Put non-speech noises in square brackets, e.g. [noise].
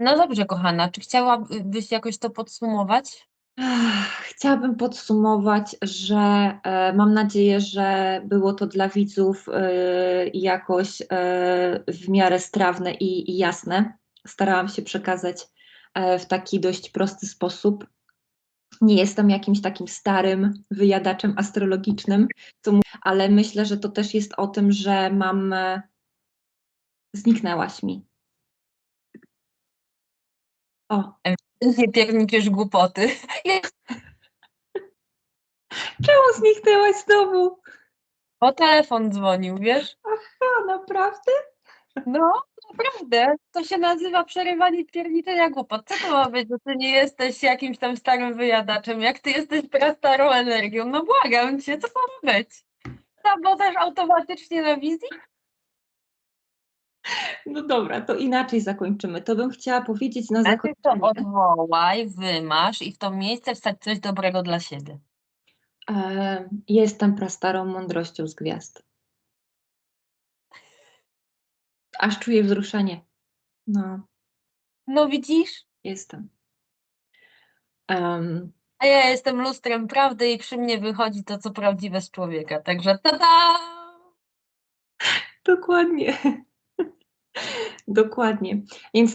No dobrze, kochana, czy chciałabyś jakoś to podsumować? Chciałabym podsumować, że e, mam nadzieję, że było to dla widzów e, jakoś e, w miarę strawne i, jasne. Starałam się przekazać w taki dość prosty sposób. Nie jestem jakimś takim starym wyjadaczem astrologicznym, ale myślę, że to też jest o tym, że mam. Zniknęłaś mi. O, Nie pierniczysz głupoty. [laughs] czemu zniknęłaś znowu? Bo telefon dzwonił, wiesz? A, naprawdę? No, naprawdę. To się nazywa przerywanie pierniczenia głupot. Co to ma być, że ty nie jesteś jakimś tam starym wyjadaczem? Jak ty jesteś prastarą energią? No błagam cię, co to ma być? Sabotaż automatycznie na wizji? No dobra, to inaczej zakończymy. To bym chciała powiedzieć na Najpierw to zakończenie. odwołaj, wymasz i w to miejsce wstać coś dobrego dla siebie. E, jestem prastarą mądrością z gwiazd. Aż czuję wzruszenie. No, No widzisz? jestem. Em, A ja jestem lustrem prawdy i przy mnie wychodzi to, co prawdziwe z człowieka. Także tada! [laughs] dokładnie. Dokładnie. Więc